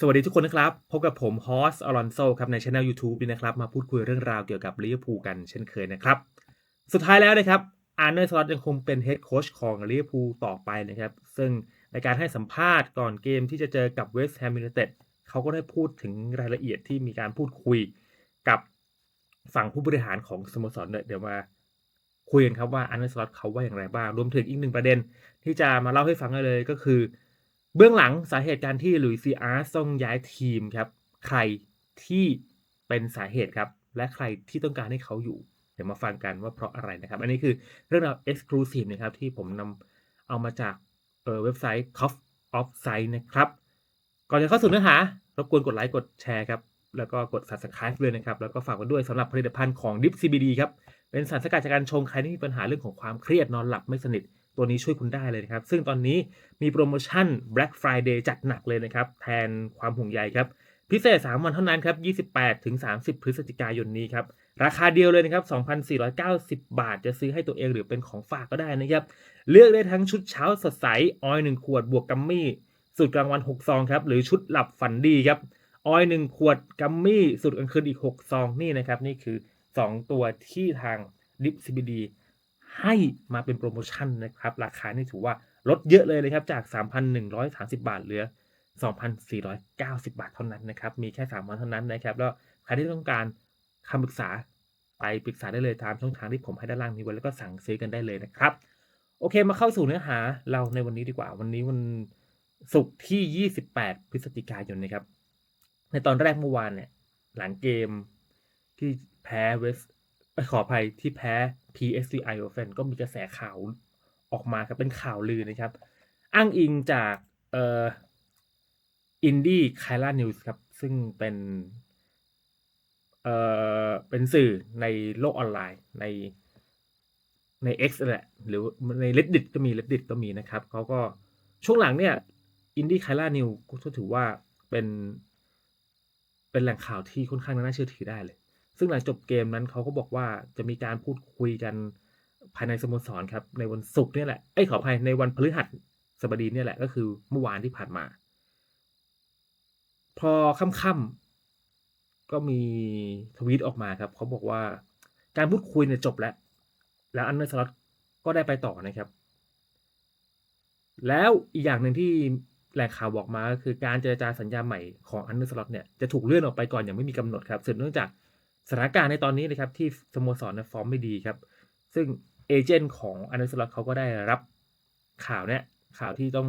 สวัสดีทุกคนนะครับ พบกับผมฮอสอลอนโซครับในช anel YouTube นี่นะครับ มาพูดคุยเรื่องราวเกี่ยวกับลิเวอร์พูลกันเช่นเคยนะครับ สุดท้ายแล้วนะครับอาร์เนอร์สล็อตยังคงเป็นเฮดโค้ชของลิเวอร์พูลต่อไปนะครับ ซึ่งในการให้สัมภาษณ์ก่อนเกมที่จะเจอกับเวสต์แฮมยูไนเต็ดเขาก็ได้พูดถึงรายละเอียดที่มีการพูดคุยกับฝั่งผู้บริหารของสโมสรเนี่ยเดี๋ยวมาคุยกันครับว่าอาร์เนอร์สล็อตเขาว่าอย่างไรบ้างรวมถึงอีกหนึ่งประเด็น ที่จะมาเล่าให้ฟังกันเลยก็คือ เบื้องหลังสาเหตุการที่หลุยส์ซีอาร์สต้องย้ายทีมครับ ใครที่เป็นสาเหตุครับ และใครที่ต้องการให้เขาอยู่ เดี๋ยวมาฟังกันว่าเพราะอะไรนะครับ อันนี้คือเรื่องราว Exclusive นะครับ ที่ผมนำเอามาจากเเว็บไซต์ Cough of Sight นะครับ ก่อนจะเข้าสู่เนื้อหารบกวนกดไลค์กดแชร์ครับ แล้วก็กด subscribe เลยนะครับ แล้วก็ฝากไว้ด้วยสำหรับผลิตภัณฑ์ของ Dip CBD ครับ เป็นสารสกัดจากการชงใครที่มีปัญหาเรื่องของความเครียดนอนหลับไม่สนิท ตัวนี้ช่วยคุณได้เลยนะครับ ซึ่งตอนนี้มีโปรโมชั่น Black Friday จัดหนักเลยนะครับ แทนความห่วงใยครับ พิเศษ 3 วันเท่านั้นครับ 28 ถึง 30 พฤศจิกายนนี้ครับ ราคาเดียวเลยนะครับ 2,490 บาท จะซื้อให้ตัวเองหรือเป็นของฝากก็ได้นะครับ เลือกได้ทั้งชุดเช้าสดใส ออย1ขวดบวกกัมมี่ สูตรกลางวัน 6 ซองครับ หรือชุดหลับฝันดีครับ ออย1ขวดกัมมี่ สูตรกลางคืนอีก 6 ซองนี่นะครับ นี่คือ 2 ตัวที่ทาง Dip CBD ให้มาเป็นโปรโมชั่นนะครับ ราคานี่ถือว่าลดเยอะเลยนะครับ จาก 3,130 บาทเหลือ 2,490 บาทเท่านั้นนะครับ มีแค่ 3 วันเท่านั้นนะครับ แล้วใครที่ต้องการคำปรึกษาไปปรึกษาได้เลยตามช่องทางที่ผมให้ด้านล่างนี้ไว้แล้วก็สั่งซื้อกันได้เลยนะครับ โอเคมาเข้าสู่เนื้อหาเราในวันนี้ดีกว่า วันนี้วันศุกร์ที่ 28 พฤศจิกายนนะครับ ในตอนแรกเมื่อวานเนี่ย หลังเกมที่แพ้เวสขออภัยที่แพ้ PSV Eindhoven ก็มีกระแสข่าวออกมาครับเป็นข่าวลือนะครับ อ้างอิงจากเอ่ออินดี้ไคลานิวส์ครับ ซึ่งเป็นเอ่อเป็นสื่อในโลกออนไลน์ในใน X แหละ หรือใน Reddit ก็มี Reddit ก็มีนะครับ เขาก็ช่วงหลังเนี่ยอินดี้ไคลานิวก็ถือว่าเป็น เป็นแหล่งข่าวที่ค่อนข้างน่าเชื่อถือได้เลย ซึ่งหลังจบเกมนั้นเขาก็บอกว่าจะมีการพูดคุยกันภายในสโมสรครับ ในวันศุกร์เนี่ยแหละเอ้ขออภัยในวันพฤหัสบดีเนี่ยแหละก็คือเมื่อวานที่ผ่านมา พอค่ำๆก็มีทวีตออกมาครับเขาบอกว่าการพูดคุยเนี่ยจบแล้ว แล้วอันเดอร์สล็อตก็ได้ไปต่อนะครับ แล้วอีกอย่างหนึ่งที่แหล่งข่าวบอกมาก็คือการเจรจาสัญญาใหม่ของอันเดอร์สล็อตเนี่ยจะถูกเลื่อนออกไปก่อนอย่างไม่มีกำหนดครับสืบเนื่องจาก สถานการณ์ในตอนนี้นะครับที่สโมสรฟอร์มไม่ดีครับ ซึ่งเอเจนต์ของอันเดอร์สล็อตเขาก็ได้รับข่าวเนี่ยข่าวที่ต้อง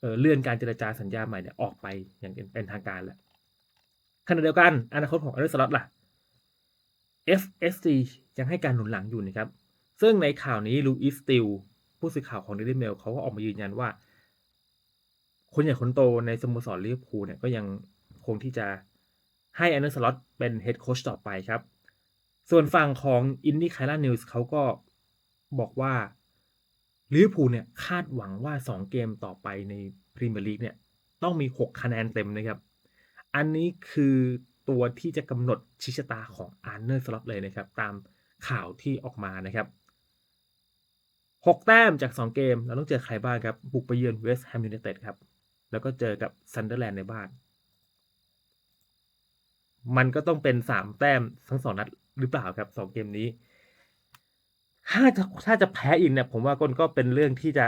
เเลื่อนการเจรจาสัญญาใหม่เนี่ยออกไปอย่างเป็นทางการแล้วขณะเดียวกันอนาคตของอันเดอร์สล็อตล่ะ FSC ยังให้การหนุนหลังอยู่นะครับ ซึ่งในข่าวนี้ลูอิสติลผู้สื่อข่าวของเดลิเมลเขาก็ออกมายืนยันว่า คนใหญ่คนโตในสโมสรลิเวอร์พูลเนี่ยก็ยังคงที่จะ ให้แอนเดอร์สล็อตเป็นเฮดโค้ชต่อไปครับ ส่วนฝั่งของอินดี้ไคลานิวส์เขาก็บอกว่าลิเวอร์พูลเนี่ยคาดหวังว่า 2 เกมต่อไปในพรีเมียร์ลีกเนี่ยต้องมี 6 คะแนนเต็มนะครับ อันนี้คือตัวที่จะกำหนดชิชะตาของอาร์เนอร์สล็อตเลยนะครับ ตามข่าวที่ออกมานะครับ 6 แต้มจาก 2 เกม เราต้องเจอใครบ้างครับ บุกไปเยือนเวสต์แฮมยูไนเต็ดครับ แล้วก็เจอกับซันเดอร์แลนด์ในบ้าน มันก็ต้องเป็น3แต้มทั้ง2นัดหรือเปล่าครับ2เกมนี้ ถ้าจะถ้าจะแพ้อีกเนี่ย ผมว่าก็ก็เป็นเรื่องที่จะ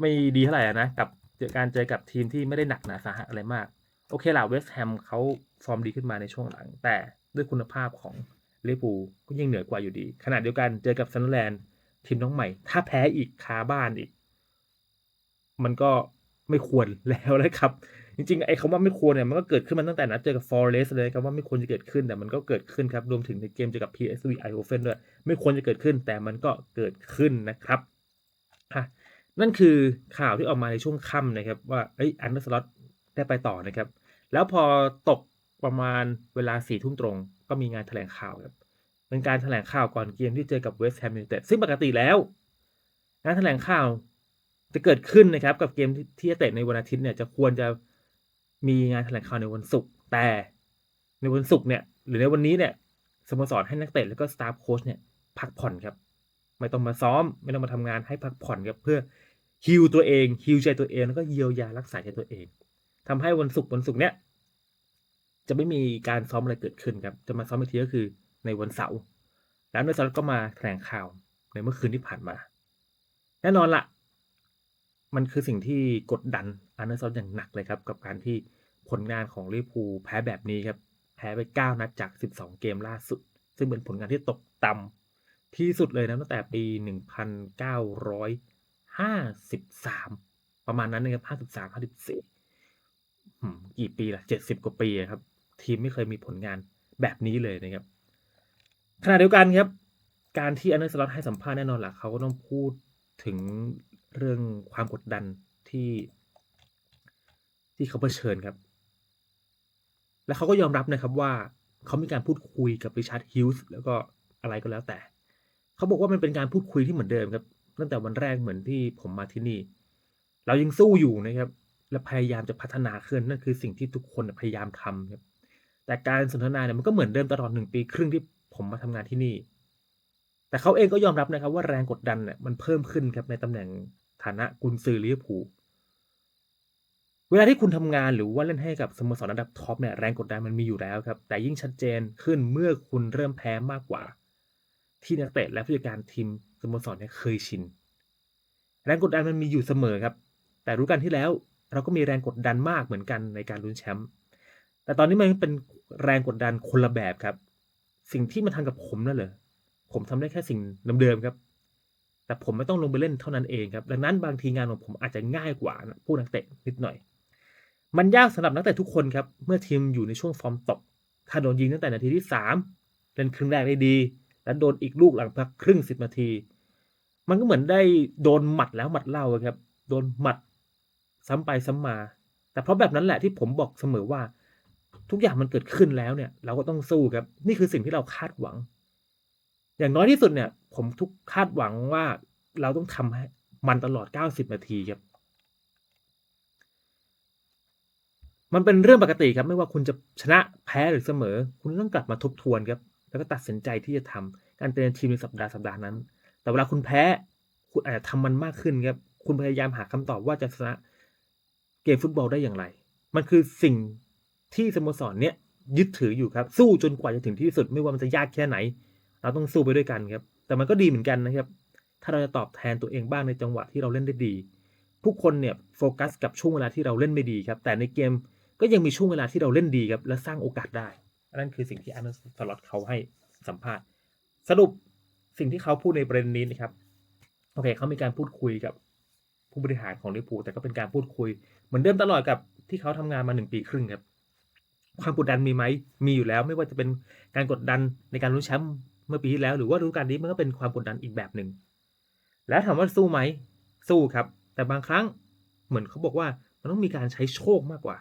ไม่ดีเท่าไหร่นะกับการเจอกับทีมที่ไม่ได้หนักหนาสาหัสอะไรมาก โอเคล่ะเวสต์แฮมเขาฟอร์มดีขึ้นมาในช่วงหลัง แต่ด้วยคุณภาพของลิเวอร์พูลก็ยังเหนือกว่าอยู่ดีขณะเดียวกันเจอกับซันเดอร์แลนด์ทีมน้องใหม่ ถ้าแพ้อีกคาบ้านอีก มันก็ไม่ควรแล้วนะครับ จริงๆไอ้คำว่าไม่ควรเนี่ยมันก็เกิดขึ้นมาตั้งแต่นัดเจอกับฟอร์เรสเลยครับว่าไม่ควรจะเกิดขึ้นแต่มันก็เกิดขึ้นครับรวมถึงในเกมเจอกับ PSV Eindhoven ด้วยไม่ควรจะเกิดขึ้นแต่มันก็เกิดขึ้นนะครับฮะนั่นคือข่าวที่ออกมาในช่วงค่ำนะครับว่าเอ้ยอันเดอร์สล็อตได้ไปต่อนะครับ แล้วพอตกประมาณเวลาสี่ทุ่มตรง ก็มีงานแถลงข่าวครับเป็นการแถลงข่าวก่อนเกมที่เจอกับเวสต์แฮมยูไนเต็ดซึ่งปกติแล้ว งานแถลงข่าวจะเกิดขึ้นนะครับ กับเกมที่จะเตะในวันอาทิตย์เนี่ยจะควรจะ มีงานแถลงข่าวในวันศุกร์แต่ในวันศุกร์เนี่ย หรือในวันนี้เนี่ยสโมสรให้นักเตะแล้วก็สตาฟโค้ชเนี่ยพักผ่อนครับ ไม่ต้องมาซ้อม ไม่ต้องมาทำงานให้พักผ่อนครับเพื่อฮิวตัวเองฮิวใจตัวเองแล้วก็เยียวยารักษาใจตัวเองทำให้วันศุกร์วันศุกร์เนี้ยจะไม่มีการซ้อมอะไรเกิดขึ้นครับ จะมาซ้อมอีกทีก็คือในวันเสาร์แล้วเนอร์สล็อตก็มาแถลงข่าวในเมื่อคืนที่ผ่านมา แน่นอนละมันคือสิ่งที่กดดันอาร์เนอร์สล็อตอย่างหนักเลยครับ กับการที่ ผลงานของลิเวอร์พูลแพ้แบบนี้ครับ แพ้ไป 9 นัดจาก 12 เกมล่าสุด ซึ่งเป็นผลงานที่ตกต่ำที่สุดเลยนะตั้งแต่ปี 1953 ประมาณนั้นนะครับ 53 54กี่ปีละ70 กว่าปีครับ ทีมไม่เคยมีผลงานแบบนี้เลยนะครับขณะเดียวกันครับ การที่อันเดอร์สล็อตให้สัมภาษณ์แน่นอนหละเขาก็ต้องพูดถึงเรื่องความกดดันที่ที่เขาเผชิญครับ และเขาก็ยอมรับนะครับว่าเขามีการพูดคุยกับริชาร์ดฮิลส์แล้วก็อะไรก็แล้วแต่ เขาบอกว่ามันเป็นการพูดคุยที่เหมือนเดิมครับ ตั้งแต่วันแรกเหมือนที่ผมมาที่นี่ เรายังสู้อยู่นะครับ และพยายามจะพัฒนาขึ้นนั่นคือสิ่งที่ทุกคนพยายามทำครับ แต่การสนทนาเนี่ยมันก็เหมือนเดิมตลอดหนึ่งปีครึ่งที่ผมมาทำงานที่นี่ แต่เขาเองก็ยอมรับนะครับว่าแรงกดดันเนี่ยมันเพิ่มขึ้นครับในตำแหน่งฐานะกุนซือลิเวอร์พูล เวลาที่คุณทำงานหรือว่าเล่นให้กับสโมสรระดับท็อปเนี่ยแรงกดดันมันมีอยู่แล้วครับแต่ยิ่งชัดเจนขึ้นเมื่อคุณเริ่มแพ้มากกว่า ที่นักเตะและผู้จัดการทีมสโมสรเนี่ยเคยชิน แรงกดดันมันมีอยู่เสมอครับ แต่รู้กันที่แล้วเราก็มีแรงกดดันมากเหมือนกันในการลุ้นแชมป์แต่ตอนนี้มันเป็นแรงกดดันคนละแบบครับ สิ่งที่มันทำกับผมนั่นเลยผมทำได้แค่สิ่งเดิมๆครับ แต่ผมไม่ต้องลงไปเล่นเท่านั้นเองครับ ดังนั้นบางทีงานของผมอาจจะง่ายกว่าผู้นักเตะนิดหน่อย มันยากสำหรับนักเตะทุกคนครับ เมื่อทีมอยู่ในช่วงฟอร์มตก ถ้าโดนยิงตั้งแต่นาทีที่สามเล่นครึ่งแรกได้ดี แล้วโดนอีกลูกหลังพักครึ่งสิบนาที มันก็เหมือนได้โดนหมัดแล้วหมัดเล่าครับ โดนหมัดซ้ำไปซ้ำมา แต่เพราะแบบนั้นแหละที่ผมบอกเสมอว่า ทุกอย่างมันเกิดขึ้นแล้วเนี่ย เราก็ต้องสู้ครับ นี่คือสิ่งที่เราคาดหวัง อย่างน้อยที่สุดเนี่ย ผมทุกคาดหวังว่าเราต้องทำให้มันตลอด 90 นาทีครับ มันเป็นเรื่องปกติครับ ไม่ว่าคุณจะชนะแพ้หรือเสมอ คุณต้องกลับมาทบทวนครับ แล้วก็ตัดสินใจที่จะทำการเตรียมทีมในสัปดาห์สัปดาห์นั้น แต่เวลาคุณแพ้ คุณอาจจะทำมันมากขึ้นครับ คุณพยายามหาคำตอบว่าจะชนะเกมฟุตบอลได้อย่างไร มันคือสิ่งที่สโมสรเนี้ยยึดถืออยู่ครับ สู้จนกว่าจะถึงที่สุด ไม่ว่ามันจะยากแค่ไหน เราต้องสู้ไปด้วยกันครับ แต่มันก็ดีเหมือนกันนะครับ ถ้าเราจะตอบแทนตัวเองบ้างในจังหวะที่เราเล่นได้ดีผู้คนเนี่ยโฟกัสกับช่วงเวลาที่เราเล่นไม่ดีครับ แต่ในเกม ก็ยังมีช่วงเวลาที่เราเล่นดีครับ และสร้างโอกาสได้นนั้นคือสิ่งที่อาร์เนสลอตเขาให้สัมภาษณ์ สรุปสิ่งที่เขาพูดในประเด็นนี้นะครับ โอเคเขามีการพูดคุยกับผู้บริหารของลิเวอร์พูแต่ก็เป็นการพูดคุย เหมือนเดิมตลอดกับที่เขาทำงานมาหนึ่งปีครึ่งครับ ความกดดันมีไหมมีอยู่แล้ว ไม่ว่าจะเป็นการกดดันในการลุ้นแชมป์เมื่อปีที่แล้ว หรือว่าฤดูกาลนี้มันก็เป็นความกดดันอีกแบบหนึ่งแล้วถามว่าสู้ไหมสู้ครับ แต่บางครั้งเหมือนเขาบอกว่ามันต้องมีการใช้โชคมากกว่า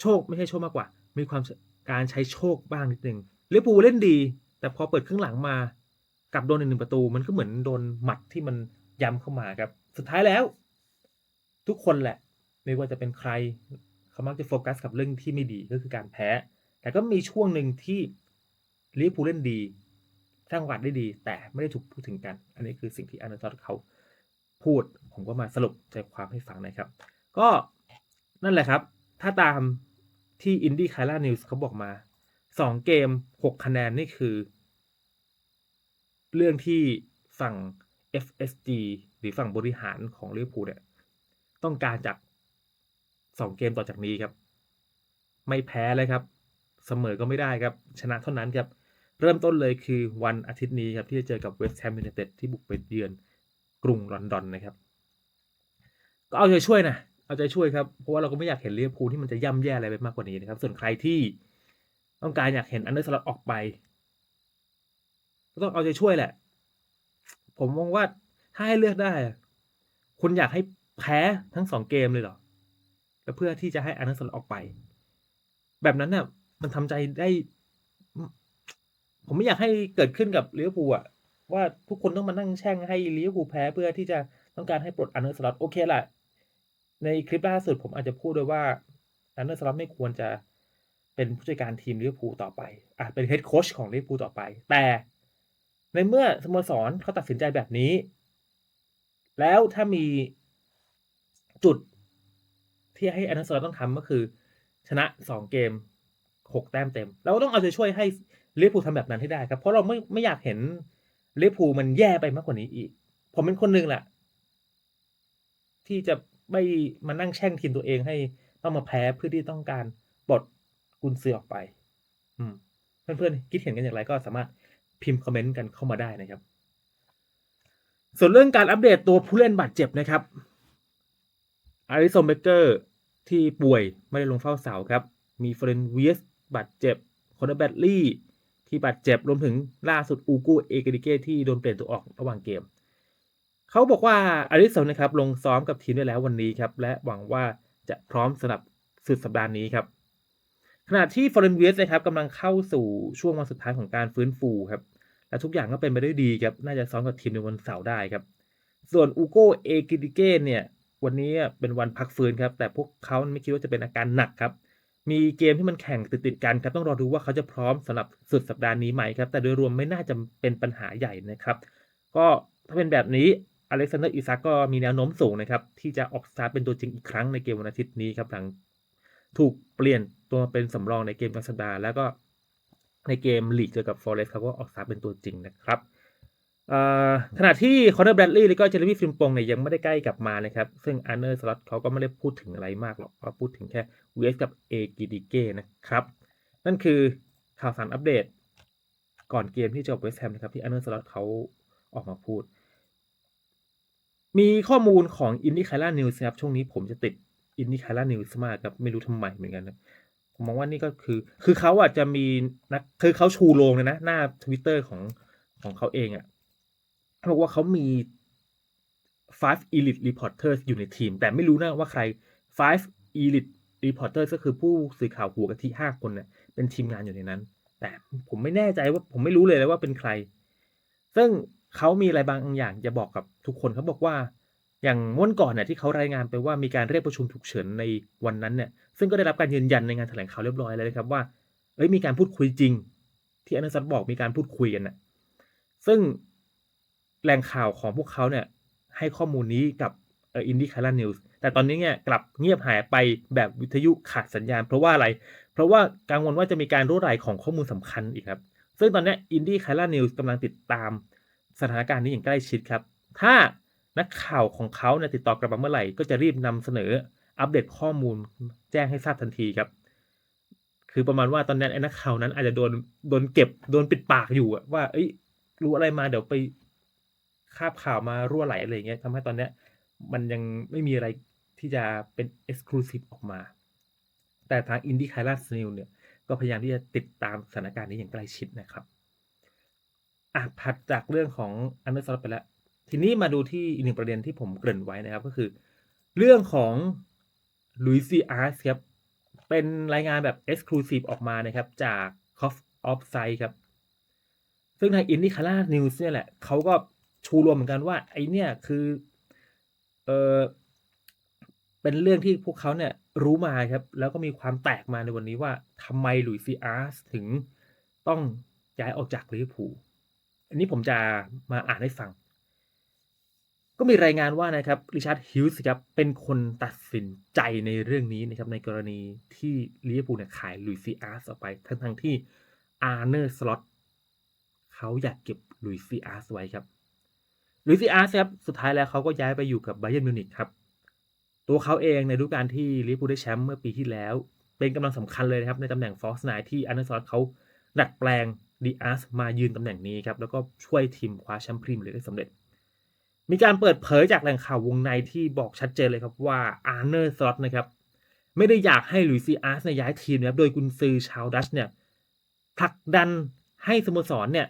โชคไม่ใช่โชคมากกว่า มีความการใช้โชคบ้างนิดนึงลิเวอร์พูลเล่นดี แต่พอเปิดครึ่งหลังมากลับโดนหนึ่งประตู มันก็เหมือนโดนหมัดที่มันย้ำเข้ามาครับ สุดท้ายแล้ว ทุกคนแหละ ไม่ว่าจะเป็นใครเขามักจะโฟกัสกับเรื่องที่ไม่ดีก็คือการแพ้ แต่ก็มีช่วงหนึ่งที่ลิเวอร์พูลเล่นดีสร้างโอกาสได้ดี แต่ไม่ได้ถูกพูดถึงกัน อันนี้คือสิ่งที่อาร์เนตเขาพูด ผมก็มาสรุปใจความให้ฟังนะครับ ก็นั่นแหละครับ ถ้าตาม ที่อินดี้คาร่านิวส์เขาบอกมาสองเกมหกคะแนนนี่คือ เรื่องที่ฝั่ง FSG หรือฝั่งบริหารของลิเวอร์พูลเนี่ยต้องการจากสองเกมต่อจากนี้ครับ ไม่แพ้เลยครับ เสมอก็ไม่ได้ครับ ชนะเท่านั้นครับ เริ่มต้นเลยคือวันอาทิตย์นี้ครับ ที่จะเจอกับเวสต์แฮมยูไนเต็ดที่บุกไปเยือนกรุงลอนดอนนะครับ ก็เอาใจช่วยนะ เอาใจช่วยครับ เพราะว่าเราก็ไม่อยากเห็นลิเวอร์พูที่มันจะย่ำแย่อะไรไปมากกว่านี้นะครับ ส่วนใครที่ต้องการอยากเห็นอันเดอร์สล็อตออกไป ก็ต้องเอาใจช่วยแหละ ผมมองว่าถ้าให้เลือกได้ คุณอยากให้แพ้ทั้งสองเกมเลยเหรอ แล้วเพื่อที่จะให้อันเดอร์สล็อตออกไป แบบนั้นเนี่ยมันทำใจได้ ผมไม่อยากให้เกิดขึ้นกับลิเวอร์พูอะว่าทุกคนต้องมานั่งแช่งให้ลิเวอร์พูลแพ้เพื่อที่จะต้องการให้ปลดอันเดอร์สล็อตโอเคแหละ ในคลิปล่าสุดผมอาจจะพูดด้วยว่าอันเดอร์สล็อตไม่ควรจะเป็นผู้จัดการทีมลิเวอร์พูลต่อไปอาจเป็นเฮดโค้ชของลิเวอร์พูลต่อไป แต่ในเมื่อสโมสรเขาตัดสินใจแบบนี้ แล้วถ้ามีจุดที่ให้อาร์เนสลอตต้องทำก็คือ ชนะสองเกมหกแต้มเต็ม เราต้องเอาใจช่วยให้ลิเวอร์พูลทำแบบนั้นให้ได้ครับ เพราะเราไม่ไม่อยากเห็นลิเวอร์พูลมันแย่ไปมากกว่านี้อีก ผมเป็นคนหนึ่งแหละที่จะ ไม่มานั่งแช่งทีมตัวเองให้ต้องมาแพ้เพื่อที่ต้องการปลดกุนซือออกไป อืม เพื่อนๆคิดเห็นกันอย่างไรก็สามารถพิมพ์คอมเมนต์กันเข้ามาได้นะครับ ส่วนเรื่องการอัปเดตตัวผู้เล่นบาดเจ็บนะครับอาริสันเบเกอร์ที่ป่วยไม่ได้ลงเฝ้าเสาครับ มีเฟรนเวียสบาดเจ็บคอนเนอร์แบตลี่ที่บาดเจ็บรวมถึงล่าสุดอูกูเอกดิเกที่โดนเปลี่ยนตัวออกระหว่างเกม เขาบอกว่าอาริสันนะครับลงซ้อมกับทีมได้แล้ววันนี้ครับ และหวังว่าจะพร้อมสำหรับสุดสัปดาห์นี้ครับ ขณะที่ฟอร์เรนเวสนะครับกำลังเข้าสู่ช่วงวันสุดท้ายของการฟื้นฟูครับ และทุกอย่างก็เป็นไปด้วยดีครับ น่าจะซ้อมกับทีมในวันเสาร์ได้ครับ ส่วนอูโกเอกิดิเกเนี่ย วันนี้เป็นวันพักฟื้นครับ แต่พวกเขาไม่คิดว่าจะเป็นอาการหนักครับ มีเกมที่มันแข่งติดๆกันครับ ต้องรอดูว่าเขาจะพร้อมสำหรับสุดสัปดาห์นี้ไหมครับ แต่โดยรวมไม่น่าจะเป็นปัญหาใหญ่นะครับ ก็ถ้าเป็นแบบนี้ อเล็กซานเดอร์อิซักก็มีแนวโน้มสูงนะครับที่จะออกสตาร์เป็นตัวจริงอีกครั้งในเกมวันอาทิตย์นี้ครับหลังถูกเปลี่ยนตัวเป็นสำรองในเกมกลางสัปดาห์แล้วก็ในเกมลีกเจอกับฟอร์เรสต์เขาก็ออกสตาร์เป็นตัวจริงนะครับขณะที่คอนเนอร์แบรดลีย์และก็เจอร์มี่ฟิล์มปงเนี่ยยังไม่ได้ใกล้กลับมานะครับ ซึ่งอาร์เนอร์สล็อตเขาก็ไม่ได้พูดถึงอะไรมากหรอกก็พูดถึงแค่เวสกับเอกิดิเก้นะครับ นั่นคือข่าวสารอัปเดต ก่อนเกมที่จะกับเวสต์แฮมนะครับที่อาร์เนอร์สล็อตเขาออกมาพูด มีข้อมูลของอินดี้คาร่านิวส์ครับ ช่วงนี้ผมจะติดอินดี้คาร่านิวส์มากครับ ไม่รู้ทำไมเหมือนกันนะผมมองว่านี่ก็คือ คือเขาอาจจะมีนักคือเขาชูโรงเลยนะ หน้าทวิตเตอร์ของของเขาเองอะ่ะเขาบอกว่าเขามี five elite reporters อยู่ในทีม แต่ไม่รู้นะว่าใคร five elite reporters ก็คือผู้สื่อข่าวหัวกะทิห้าคนเนี่ยเป็นทีมงานอยู่ในนั้น แต่ผมไม่แน่ใจว่าผมไม่รู้เลยเลยว่าเป็นใคร ซึ่ง เขามีอะไรบางอย่างจะบอกกับทุกคนเขาบอกว่า อย่างม้วนก่อนเนี่ยที่เขารายงานไปว่ามีการเรียกประชุมฉุกเฉินในวันนั้นเนี่ยซึ่งก็ได้รับการยืนยันในงานแถลงข่าวเรียบร้อยแล้วนะครับว่าเอ้ยมีการพูดคุยจริง ที่อนันซัตบอกมีการพูดคุยกันนะซึ่งแหล่งข่าวของพวกเขาเนี่ยให้ข้อมูลนี้กับอินดี้คาร์นิวส์แต่ตอนนี้เนี่ยกลับเงียบหายไปแบบวิทยุขาดสัญญาณ เพราะว่าอะไร เพราะว่ากังวลว่าจะมีการรั่วไหลของข้อมูลสำคัญอีกครับ ซึ่งตอนนี้อินดี้คาร์นิวส์กำลังติดตาม สถานการณ์นี้อย่างใกล้ชิดครับ ถ้านักข่าวของเขาเนี่ยติดต่อกลับมาเมื่อไหร่ ก็จะรีบนำเสนออัปเดตข้อมูลแจ้งให้ทราบทันทีครับ คือประมาณว่าตอนนั้นไอ้นักข่าวนั้นอาจจะโดนโดนเก็บโดนปิดปากอยู่ว่า เอ้ย รู้อะไรมาเดี๋ยวไปคาบข่าวมารั่วไหลอะไรเงี้ยทำให้ตอนเนี้ย มันยังไม่มีอะไรที่จะเป็น Exclusive ออกมา แต่ทาง Indie k a i l a s n e w เนี่ย ก็พยายามที่จะติดตามสถานการณ์นี้อย่างใกล้ชิดนะครับ อะผัดจากเรื่องของอันเดอร์ซอลไปแล้ว ทีนี้มาดูที่อีกหนึ่งประเด็นที่ผมเกริ่นไว้นะครับ ก็คือ เรื่องของลุยซีอาร์สครับ เป็นรายงานแบบ Exclusive ออกมานะครับ จาก Cough of Sight ครับ ซึ่งทาง Indie k a i l a News เนี่ยแหละเขาก็ชูรวมเหมือนกันว่า ไอเนี่ยคือเออเป็นเรื่องที่พวกเขาเนี่ยรู้มาครับ แล้วก็มีความแตกมาในวันนี้ว่าทำไมลุยซีอาร์สถึงต้องย้ายออกจากลิเวอร์พูล อันนี้ผมจะมาอ่านให้ฟัง ก็มีรายงานว่านะครับริชาร์ดฮิลส์ครับเป็นคนตัดสินใจในเรื่องนี้นะครับในกรณีที่ลิเวอร์พูลเนี่ยขายลุยซีอาร์สออกไป ทั้งทั้งที่อาร์เนอร์สล็อตเขาอยากเก็บลุยซีอาร์สไว้ครับลุยซีอาร์สครับสุดท้ายแล้วเขาก็ย้ายไปอยู่กับไบเยนมิวนิกครับตัวเขาเองในฤดูกาลที่ลิเวอร์พูลได้แชมป์เมื่อปีที่แล้ว เป็นกำลังสำคัญเลยนะครับในตำแหน่งฟอสไนที่อันเดอร์ซอสเขาดัดแปลง ดีอาร์สมายืนตำแหน่งนี้ครับแล้วก็ช่วยทีมคว้าแชมป์พรีเมียร์ลีกได้สำเร็จ มีการเปิดเผยจากแหล่งข่าววงในที่บอกชัดเจนเลยครับว่าอาร์เนอร์สล็อตนะครับไม่ได้อยากให้ลุยซีอาร์สย้ายทีมนะครับโดยกุนซือชาวดัชเนี่ยผลักดันให้สโมสรเนี่ย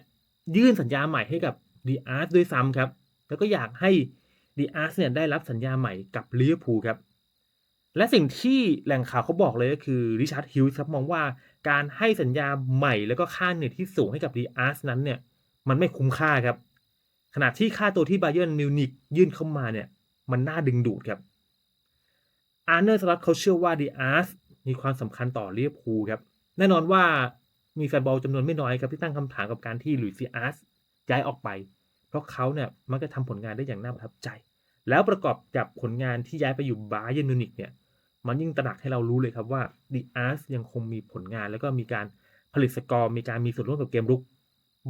ยื่นสัญญาใหม่ให้กับดีอาร์สด้วยซ้ำครับแล้วก็อยากให้ดีอาร์สเนี่ยได้รับสัญญาใหม่กับลิเวอร์พูลครับ และสิ่งที่แหล่งข่าวเขาบอกเลยก็คือริชาร์ดฮิลส์ครับมองว่าการให้สัญญาใหม่แล้วก็ค่าเหนื่อยที่สูงให้กับดีอาร์สนั้นเนี่ย มันไม่คุ้มค่าครับ ขณะที่ค่าตัวที่ไบเยิร์นมิวนิกยื่นเข้ามาเนี่ย มันน่าดึงดูดครับอาร์เนอร์สลัตเขาเชื่อว่าดีอาร์สมีความสำคัญต่อเวอร์พูครับ แน่นอนว่ามีแฟนบอลจำนวนไม่น้อยครับที่ตั้งคำถามกับการที่ลุยซีอาร์สย้ายออกไป เพราะเขาเนี่ยมักจะทำผลงานได้อย่างน่าประทับใจ แล้วประกอบกับผลงานที่ย้ายไปอยู่บาเยนมิวนิกเนี่ย มันยิ่งตระหนักให้เรารู้เลยครับว่าดีอาร์สยังคงมีผลงาน แล้วก็มีการผลิตสกอร์ มีการมีส่วนร่วมกับเกมรุก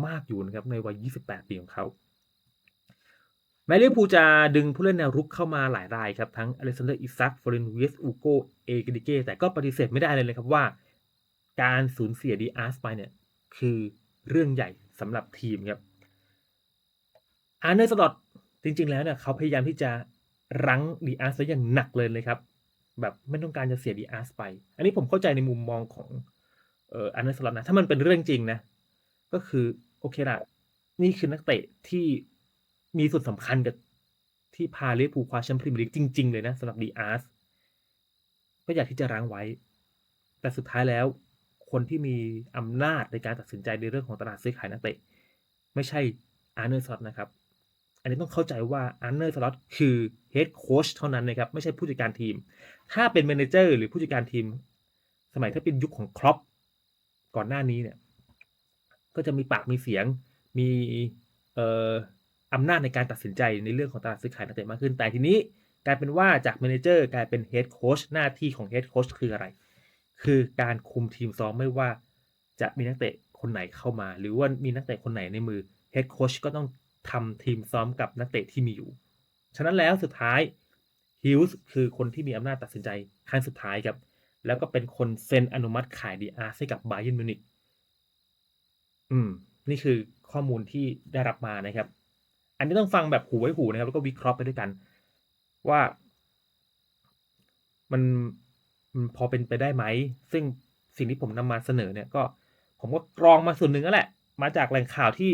มากอยู่นะครับในวัย 28 ปีของเขาแม้ลิพูจะดึงผู้เล่นแนวรุกเข้ามาหลายรายครับ ทั้งอเล็กซานเดอร์อิซักฟอร์เรนเวสอูโกเอกดิเกแต่ก็ปฏิเสธไม่ได้เลยเลยครับว่า การสูญเสียดีอาร์สไปเนี่ยคือเรื่องใหญ่สำหรับทีมครับอาร์เนอร์สลอตจริงๆแล้วเนี่ยเขาพยายามที่จะรั้งดีอาร์สไว้อย่างหนักเลยเลยครับ แบบไม่ต้องการจะเสียดีอาร์สไป อันนี้ผมเข้าใจในมุมมองของเอ่ออาร์เนอร์สลอตนะถ้ามันเป็นเรื่องจริงนะ ก็คือโอเคละนี่คือนักเตะที่มีส่วนสำคัญกับที่พาลิเวอร์พูลคว้าแชมป์พรีเมียร์ลีกจริง ๆ เลยนะสำหรับดีอาร์สก็อยากที่จะรั้งไว้ แต่สุดท้ายแล้ว คนที่มีอำนาจในการตัดสินใจในเรื่องของตลาดซื้อขายนักเตะ ไม่ใช่อาร์เนอร์สลอตนะครับ อันนี้ต้องเข้าใจว่าอาร์เนอร์สล็อตคือเฮดโค้ชเท่านั้นนะครับ ไม่ใช่ผู้จัดการทีม ถ้าเป็นแมเนเจอร์หรือผู้จัดการทีม สมัยถ้าเป็นยุคของครอปก่อนหน้านี้เนี่ย ก็จะมีปากมีเสียง มีเอ่ออำนาจในการตัดสินใจในเรื่องของตลาดซื้อขายนักเตะมากขึ้น แต่ทีนี้กลายเป็นว่าจากแมเนเจอร์กลายเป็นเฮดโค้ชหน้าที่ของเฮดโค้ชคืออะไร คือการคุมทีมซ้อมไม่ว่าจะมีนักเตะคนไหนเข้ามา หรือว่ามีนักเตะคนไหนในมือเฮดโค้ชก็ต้อง ทำทีมซ้อมกับนักเตะที่มีอยู่ ฉะนั้นแล้วสุดท้ายฮิลส์คือคนที่มีอำนาจตัดสินใจขั้นสุดท้ายครับ แล้วก็เป็นคนเซ็นอนุมัติขายดีอาร์ให้กับบาเยนมิวนิกอืม นี่คือข้อมูลที่ได้รับมานะครับ อันนี้ต้องฟังแบบหูไว้หูนะครับ แล้วก็วิเคราะห์ไปด้วยกัน ว่ามันมันพอเป็นไปได้ไหม ซึ่งสิ่งที่ผมนำมาเสนอเนี่ยก็ ผมก็กรองมาส่วนหนึ่งนั่นแหละ มาจากแหล่งข่าวที่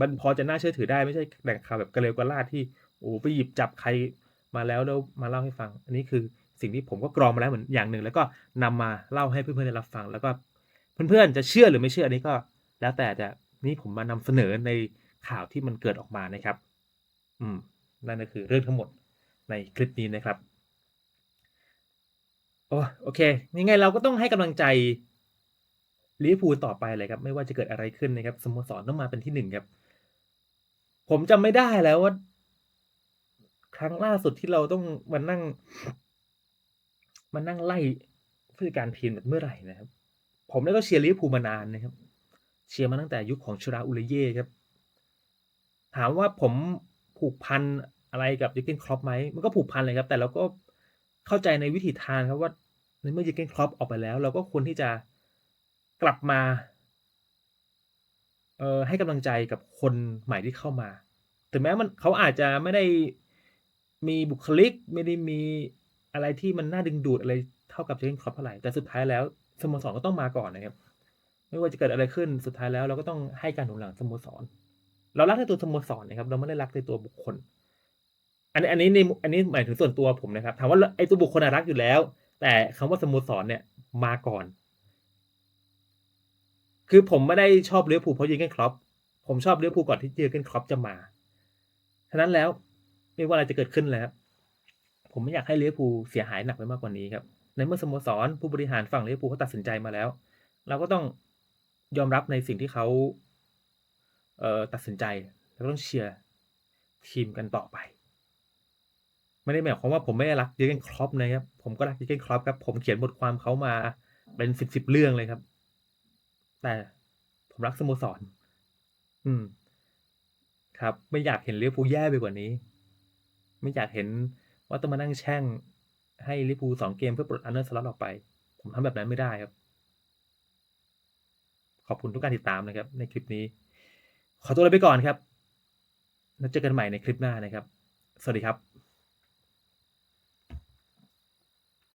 มันพอจะน่าเชื่อถือได้ไม่ใช่แหล่งข่าวแบบกระเลวกระลาดที่โอ้ไปหยิบจับใครมาแล้วแล้วมาเล่าให้ฟัง อันนี้คือสิ่งที่ผมก็กรองมาแล้วเหมือนอย่างหนึ่ง แล้วก็นำมาเล่าให้เพื่อนๆได้รับฟัง แล้วก็เพื่อนๆจะเชื่อหรือไม่เชื่ออันนี้ก็ แล้วแต่จะนี่ผมมานำเสนอในข่าวที่มันเกิดออกมานะครับ อืมนั่นก็คือเรื่องทั้งหมดในคลิปนี้นะครับโอ้โอเคยังไงเราก็ต้องให้กำลังใจลิเวอร์พูลต่อไปเลยครับ ไม่ว่าจะเกิดอะไรขึ้นนะครับสโมสรต้องมาเป็นที่หนึ่งครับ ผมจำไม่ได้แล้วว่า ครั้งล่าสุดที่เราต้องมานั่งมานั่งไล่ผู้จัดการทีมเมื่อไหร่นะครับ ผมเนี่ก็เชียร์ลิเวอร์พูลมานานนะครับ เชียร์มาตั้งแต่ยุคของชราอุลเย่ครับ ถามว่าผมผูกพันอะไรกับยูเกนครอปไหมมันก็ผูกพันเลยครับ แต่เราก็เข้าใจในวิถีทางครับว่าในเมื่อยูเกนครอปออกไปแล้ว เราก็ควรที่จะกลับมา เอ่อให้กำลังใจกับคนใหม่ที่เข้ามา ถึงแม้มันเขาอาจจะไม่ได้มีบุคลิก ไม่ได้มีอะไรที่มันน่าดึงดูดอะไรเท่ากับเจนครอปเท่าไหร่แต่สุดท้ายแล้วสโมสรก็ต้องมาก่อนนะครับ ไม่ว่าจะเกิดอะไรขึ้นสุดท้ายแล้วเราก็ต้องให้การหนุนหลังสโมสร เรารักในตัวสโมสรนะครับ เราไม่ได้รักในตัวบุคคล อันนี้อันนี้ในอันนี้หมายถึงส่วนตัวผมนะครับถามว่าไอ้ตัวบุคคลรักอยู่แล้ว แต่คำว่าสโมสรเนี่ยมาก่อน คือผมไม่ได้ชอบเลี้ยวผูเพราะยูเกนครอปผมชอบเลี้ยวผูก่อนที่ยูเกนครอปจะมาฉะนั้นแล้วไม่ว่าอะไรจะเกิดขึ้นแล้ว ผมไม่อยากให้เลี้ยวผูเสียหายหนักไปมากกว่านี้ครับ ในเมื่อสโมสรผู้บริหารฝั่งเลี้ยวผูเขาตัดสินใจมาแล้ว เราก็ต้องยอมรับในสิ่งที่เขาเอ่อตัดสินใจแล้วต้องเชียร์ทีมกันต่อไป ไม่ได้หมายความว่าผมไม่ได้รักยูเกนครอปนะครับ ผมก็รักยูเกนครอปครับ ผมเขียนบทความเขามาเป็นสิบสิบเรื่องเลยครับ แต่ผมรักสโมสร อืม ครับ ไม่อยากเห็นลิเวอร์พูลแย่ไปกว่านี้ ไม่อยากเห็นว่าต้องมานั่งแช่ง ให้ลิเวอร์พูลสองเกมเพื่อปลดอันเดอร์สล็อตออกไป ผมทำแบบนั้นไม่ได้ครับ ขอบคุณทุกการติดตามนะครับ ในคลิปนี้ ขอตัวลาไปก่อนครับแล้วเจอกันใหม่ในคลิปหน้านะครับ สวัสดีครับ